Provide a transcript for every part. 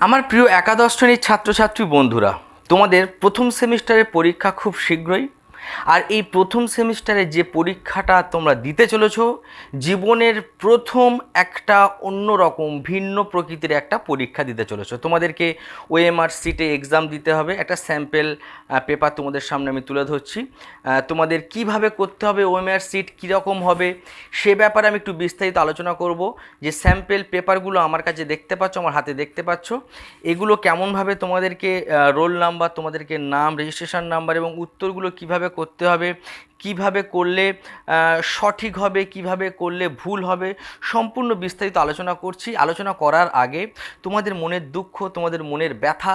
আমার প্রিয় একাদশ শ্রেণির ছাত্রছাত্রী বন্ধুরা তোমাদের প্রথম সেমিস্টারের পরীক্ষা খুব শীঘ্রই আর এই প্রথম সেমিস্টারে যে পরীক্ষাটা তোমরা দিতে চলেছো, জীবনের প্রথম একটা অন্যরকম, ভিন্ন প্রকৃতির একটা পরীক্ষা দিতে চলেছো। তোমাদেরকে ওএমআর সিটে এক্সাম দিতে হবে। একটা স্যাম্পেল পেপার তোমাদের সামনে আমি তুলে ধরছি। তোমাদের কীভাবে করতে হবে ওএমআর সিট কীরকম হবে, সে ব্যাপারে আমি একটু বিস্তারিত আলোচনা করব। যে স্যাম্পেল পেপারগুলো আমার কাছে দেখতে পাচ্ছ, আমার হাতে দেখতে পাচ্ছ, এগুলো কেমনভাবে তোমাদেরকে রোল নাম্বার তোমাদেরকে নাম রেজিস্ট্রেশন নাম্বার এবং উত্তরগুলো কীভাবে করতে হবে। কীভাবে করলে সঠিক হবে, কীভাবে করলে ভুল হবে, সম্পূর্ণ বিস্তারিত আলোচনা করছি। আলোচনা করার আগে তোমাদের মনের দুঃখ, তোমাদের মনের ব্যথা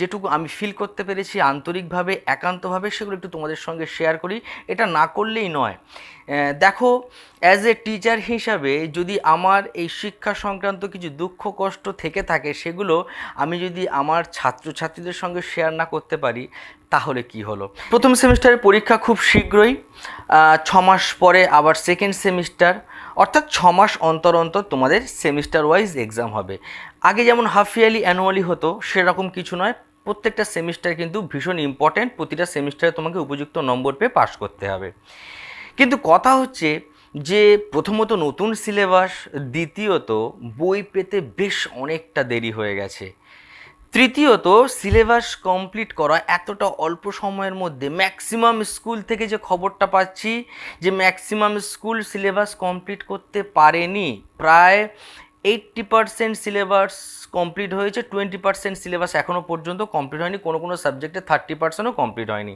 যেটুকু আমি ফিল করতে পেরেছি আন্তরিকভাবে, একান্তভাবে, সেগুলো একটু তোমাদের সঙ্গে শেয়ার করি। এটা না করলেই নয়। দেখো অ্যাজ এ টিচার হিসাবে যদি আমার এই শিক্ষা সংক্রান্ত কিছু দুঃখ, কষ্ট থেকে থাকে, সেগুলো আমি যদি আমার ছাত্রছাত্রীদের সঙ্গে শেয়ার না করতে পারি, তাহলে কি হলো? প্রথম সেমিস্টারের পরীক্ষা খুব শীঘ্রই ছ মাস পরে আবার সেকেন্ড সেমিস্টার অর্থাৎ ছ মাস অন্তর অন্তর তোমাদের সেমিস্টার ওয়াইজ এক্সাম হবে। আগে যেমন হাফ ইয়ারলি অ্যানুয়ালি হতো, সেরকম কিছু নয়। প্রত্যেকটা সেমিস্টার কিন্তু ভীষণ ইম্পর্ট্যান্ট প্রতিটা সেমিস্টারে তোমাকে উপযুক্ত নম্বর পেয়ে পাশ করতে হবে। কিন্তু কথা হচ্ছে যে, প্রথমত নতুন সিলেবাস দ্বিতীয়ত বই পেতে বেশ অনেকটা দেরি হয়ে গেছে। তৃতীয়ত সিলেবাস কমপ্লিট করা এতটা অল্প সময়ের মধ্যে ম্যাক্সিমাম স্কুল থেকে যে খবরটা পাচ্ছি, যে ম্যাক্সিমাম স্কুল সিলেবাস কমপ্লিট করতে পারেনি, প্রায় এইট্টি পারসেন্ট সিলেবাস কমপ্লিট হয়েছে টোয়েন্টি পার্সেন্ট সিলেবাস এখনও পর্যন্ত কমপ্লিট হয়নি, কোনো কোনো সাবজেক্টে থার্টি পার্সেন্টও কমপ্লিট হয়নি।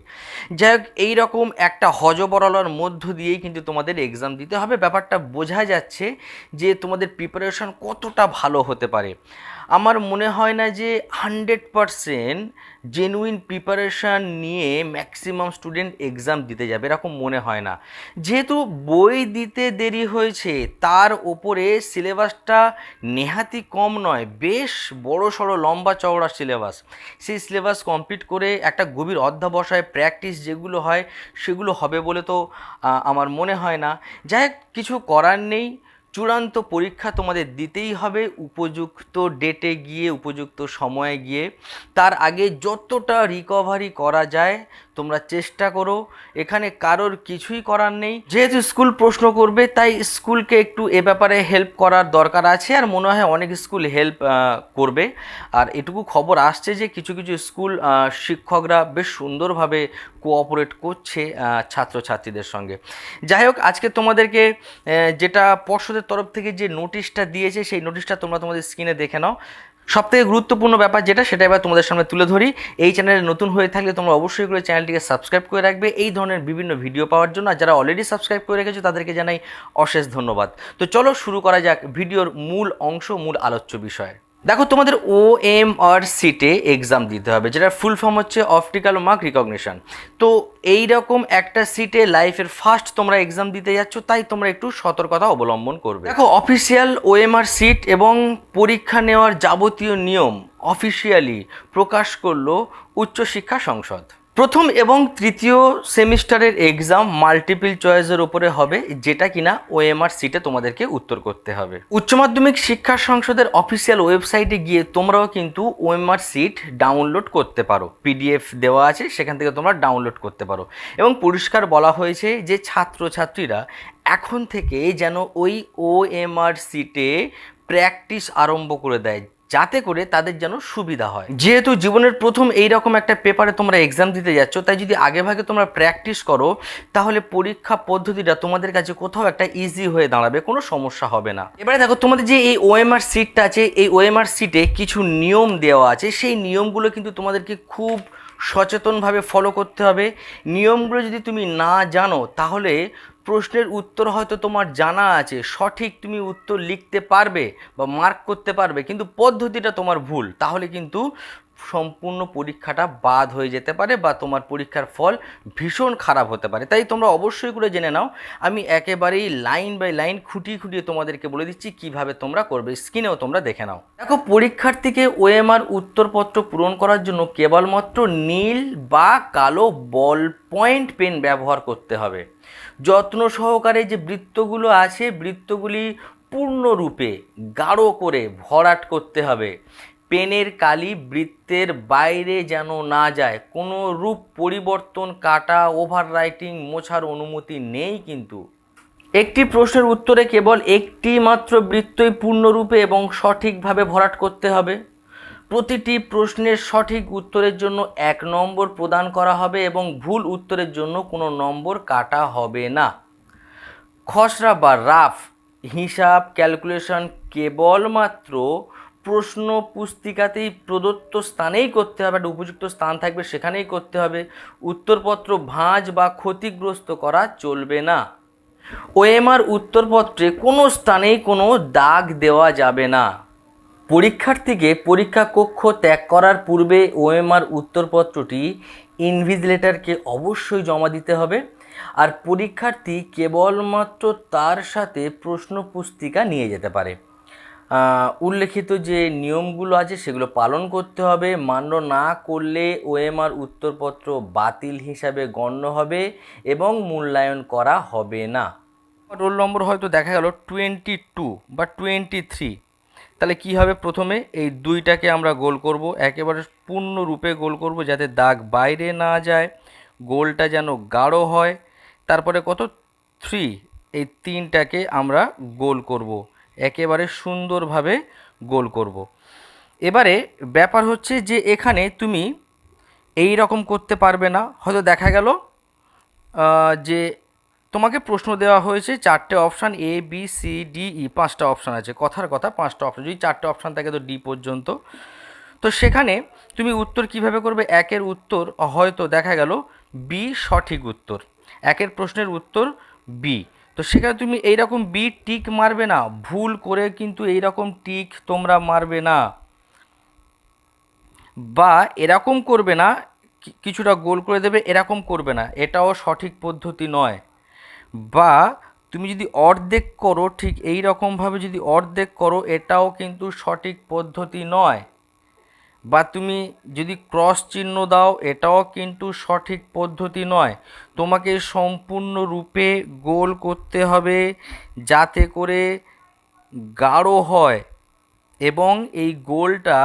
যাই হোক, এইরকম একটা হজবরলার মধ্য দিয়েই কিন্তু তোমাদের এক্সাম দিতে হবে। ব্যাপারটা বোঝা যাচ্ছে যে তোমাদের প্রিপারেশন কতটা ভালো হতে পারে। আমার মনে হয় না যে হান্ড্রেড পারসেন্ট জেনুইন প্রিপারেশান নিয়ে ম্যাক্সিমাম স্টুডেন্ট এক্সাম দিতে যাবে, এরকম মনে হয় না। যেহেতু বই দিতে দেরি হয়েছে, তার ওপরে সিলেবাসটা নেহাতি কম নয়, বেশ বড় সড়ো লম্বা চওড়া সিলেবাস। সেই সিলেবাস কমপ্লিট করে একটা গভীর অধ্যাবসায় প্র্যাকটিস যেগুলো হয়, সেগুলো হবে বলে তো আমার মনে হয় না। যাই কিছু করার নেই। চূড়ান্ত পরীক্ষা তোমাদের দিতেই হবে উপযুক্ত ডেটে গিয়ে, উপযুক্ত সময়ে গিয়ে। তার আগে যতটা রিকভারি করা যায়, তোমরা চেষ্টা করো। এখানে কারোর কিছুই করার নেই। যেহেতু স্কুল প্রশ্ন করবে, তাই স্কুলকে একটু এ ব্যাপারে হেল্প করার দরকার আছে আর মনে হয় অনেক স্কুল হেল্প করবে। আর এটুকু খবর আসছে যে, কিছু কিছু স্কুল শিক্ষকরা বেশ সুন্দরভাবে কোঅপারেট করছে ছাত্রছাত্রীদের সঙ্গে। যাই হোক, আজকে তোমাদেরকে যেটা পর্ষদের তরফ থেকে যে নোটিশটা দিয়েছে, সেই নোটিশটা তোমরা তোমাদের স্ক্রিনে দেখে নাও। সবথেকে গুরুত্বপূর্ণ ব্যাপার যেটা, সেটা এবার তোমাদের সামনে তুলে ধরি। এই চ্যানেলে নতুন হয়ে থাকলে তোমরা অবশ্যই করে চ্যানেলটিকে সাবস্ক্রাইব করে রাখবে। এই ধরনের বিভিন্ন ভিডিও পাওয়ার জন্য আর যারা অলরেডি সাবস্ক্রাইব করে রেখেছো, তাদেরকে জানাই অশেষ ধন্যবাদ। তো চলো শুরু করা যাক ভিডিওর মূল অংশ, মূল আলোচ্য বিষয়। দেখো, তোমাদের ও এম আর সিটে এক্সাম দিতে হবে যেটা ফুল ফর্ম হচ্ছে অপটিক্যাল মার্ক রিকগনিশন তো এই রকম একটা সিটে লাইফের ফার্স্ট তোমরা এক্সাম দিতে যাচ্ছ, তাই তোমরা একটু সতর্কতা অবলম্বন করবে। দেখো official O M R sheet এবং পরীক্ষা নেওয়ার যাবতীয় নিয়ম অফিসিয়ালি প্রকাশ করল উচ্চশিক্ষা সংসদ। প্রথম এবং তৃতীয় সেমিস্টারের এক্সাম মাল্টিপল চয়েসের উপরে হবে, যেটা কিনা ওএমআর সিটে তোমাদেরকে উত্তর করতে হবে। উচ্চ মাধ্যমিক শিক্ষা সংসদের অফিসিয়াল ওয়েবসাইটে গিয়ে তোমরাও কিন্তু ওএমআর সিট ডাউনলোড করতে পারো। পিডিএফ দেওয়া আছে, সেখান থেকে তোমরা ডাউনলোড করতে পারো। এবং পরিষ্কার বলা হয়েছে যে ছাত্রছাত্রীরা এখন থেকে যেন ওই ওএমআর সিটে প্র্যাকটিস আরম্ভ করে দেয়। যাতে করে তাদের যেন সুবিধা হয়। যেহেতু জীবনের প্রথম এই রকম একটা পেপারে তোমরা এক্সাম দিতে যাচ্ছ, তাই যদি আগেভাগে তোমরা প্র্যাকটিস করো, তাহলে পরীক্ষা পদ্ধতিটা তোমাদের কাছে কোথাও একটা ইজি হয়ে দাঁড়াবে, কোনো সমস্যা হবে না। এবারে দেখো, তোমাদের যে এই ওএমআর সিটটা আছে, এই ওএমআর সিটে কিছু নিয়ম দেওয়া আছে, সেই নিয়মগুলো কিন্তু তোমাদেরকে খুব সচেতনভাবে ফলো করতে হবে। নিয়মগুলো যদি তুমি না জানো, তাহলে প্রশ্নের উত্তর হয়তো তোমার জানা আছে, সঠিক তুমি উত্তর লিখতে পারবে বা মার্ক করতে পারবে, কিন্তু পদ্ধতিটা তোমার ভুল। তাহলে কিন্তু সম্পূর্ণ পরীক্ষাটা বাদ হয়ে যেতে পারে বা তোমার পরীক্ষার ফল ভীষণ খারাপ হতে পারে। তাই তোমরা অবশ্যই করে জেনে নাও। আমি একেবারেই লাইন বাই লাইন খুঁটিয়ে খুঁটিয়ে তোমাদেরকে বলে দিচ্ছি কীভাবে তোমরা করবে। স্ক্রিনেও তোমরা দেখে নাও। দেখো, পরীক্ষার্থীকে ওএমআর উত্তরপত্র পূরণ করার জন্য কেবলমাত্র নীল বা কালো বল পয়েন্ট পেন ব্যবহার করতে হবে। যত্ন সহকারে যে বৃত্তগুলো আছে, বৃত্তগুলি পূর্ণরূপে গাঢ় করে ভরাট করতে হবে। পেনের কালি বৃত্তের বাইরে যেন না যায়। কোনো রূপ পরিবর্তন, কাটা ওভার রাইটিং মোছার অনুমতি নেই কিন্তু। একটি প্রশ্নের উত্তরে কেবল একটি মাত্র বৃত্তই পূর্ণরূপে এবং সঠিকভাবে ভরাট করতে হবে। প্রতিটি প্রশ্নের সঠিক উত্তরের জন্য এক নম্বর প্রদান করা হবে এবং ভুল উত্তরের জন্য কোনো নম্বর কাটা হবে না। খসড়া বা রাফ হিসাব, ক্যালকুলেশন কেবলমাত্র প্রশ্ন পুস্তিকাতেই প্রদত্ত স্থানেই করতে হবে, একটা উপযুক্ত স্থান থাকবে, সেখানেই করতে হবে। উত্তরপত্র ভাঁজ বা ক্ষতিগ্রস্ত করা চলবে না। ওএমআর উত্তরপত্রে কোনো স্থানেই কোনো দাগ দেওয়া যাবে না। পরীক্ষার্থীকে পরীক্ষা কক্ষ ত্যাগ করার পূর্বে ওএমআর উত্তরপত্রটি ইনভিজিলেটারকে অবশ্যই জমা দিতে হবে। আর পরীক্ষার্থী কেবলমাত্র তার সাথে প্রশ্ন পুস্তিকা নিয়ে যেতে পারে। উল্লেখিত যে নিয়মগুলো আছে সেগুলো পালন করতে হবে, মান্য না করলে ওএমআর উত্তরপত্র বাতিল হিসাবে গণ্য হবে এবং মূল্যায়ন করা হবে না। রোল নম্বর হয়তো দেখা গেল টোয়েন্টি টু বা টোয়েন্টি থ্রি। তাহলে কি হবে প্রথমে? এই দুইটাকে আমরা গোল করব, একেবারে পূর্ণরূপে গোল করব যাতে দাগ বাইরে না যায়, গোলটা যেন গাঢ় হয়। তারপরে কত? থ্রি। এই তিনটাকে আমরা গোল করব। একেবারে সুন্দরভাবে গোল করব। এবারে ব্যাপার হচ্ছে যে এখানে তুমি এই রকম করতে পারবে না। হয়তো দেখা গেল যে তোমাকে প্রশ্ন দেওয়া হয়েছে চারটে option A B C D E পাঁচটা অপশান আছে। কথার কথা, পাঁচটা অপশান। যদি চারটে অপশান থাকে তো ডি পর্যন্ত। তো সেখানে তুমি উত্তর কীভাবে করবে? একের উত্তর, হয়তো দেখা গেল বি সঠিক উত্তর। একের প্রশ্নের উত্তর বি তো সেখানে তুমি এইরকম বি টিক মারবে না। ভুল করে কিন্তু এইরকম টিক তোমরা মারবে না। বা এরকম করবে না কিছুটা গোল করে দেবে, এরকম করবে না। এটাও সঠিক পদ্ধতি নয়। বা তুমি যদি অর্ধেক করো, ঠিক এই রকমভাবে যদি অর্ধেক করো, এটাও কিন্তু সঠিক পদ্ধতি নয়। বা তুমি যদি ক্রস চিহ্ন দাও, এটাও কিন্তু সঠিক পদ্ধতি নয়। তোমাকে সম্পূর্ণরূপে গোল করতে হবে যাতে করে গাঢ় হয় এবং এই গোলটা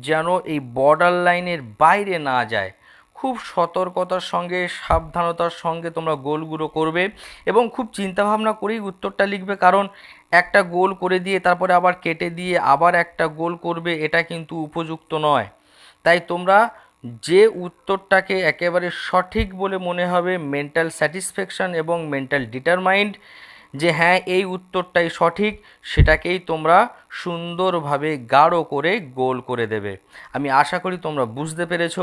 যেন এই বর্ডার লাইনের বাইরে না যায়। খুব সতর্কতার সঙ্গে, সাবধানতার সঙ্গে তোমরা গোলগুলো করবে এবং খুব চিন্তাভাবনা করেই উত্তরটা লিখবে। কারণ একটা গোল করে দিয়ে তারপরে আবার কেটে দিয়ে আবার একটা গোল করবে, এটা কিন্তু উপযুক্ত নয়। তাই তোমরা যে উত্তরটাকে একেবারে সঠিক বলে মনে হবে মেন্টাল স্যাটিসফ্যাকশন এবং মেন্টাল ডিটারমাইন্ড যে হ্যাঁ এই উত্তরটাই সঠিক, সেটাকেই তোমরা সুন্দরভাবে গাঢ় করে গোল করে দেবে। আমি আশা করি তোমরা বুঝতে পেরেছ।